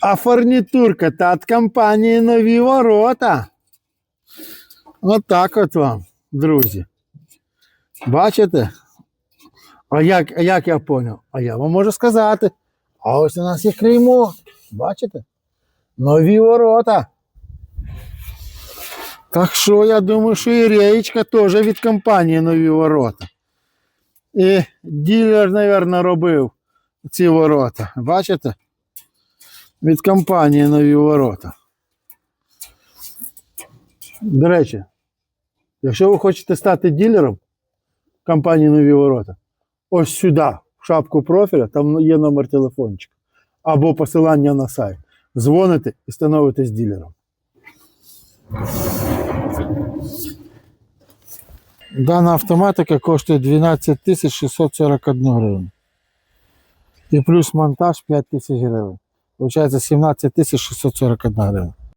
А фурнітурка та від компанії Нові Ворота. От так от вам, друзі. Бачите? А як, як я поняв? А я вам можу сказати. А ось у нас є клеймо. Бачите? Нові ворота. Так що я думаю, що і реєчка теж від компанії нові ворота. І ділер, мабуть, робив ці ворота. Бачите? Від компанії нові ворота. До речі, якщо ви хочете стати ділером компанії нові ворота, ось сюди, в шапку профіля, там є номер телефончика. Або посилання на сайт. Дзвоните і становитесь ділером. Дана автоматика коштує 12 641 гривень. І плюс монтаж 5 тисяч гривень. Получається 17 тисяч 641 гривень.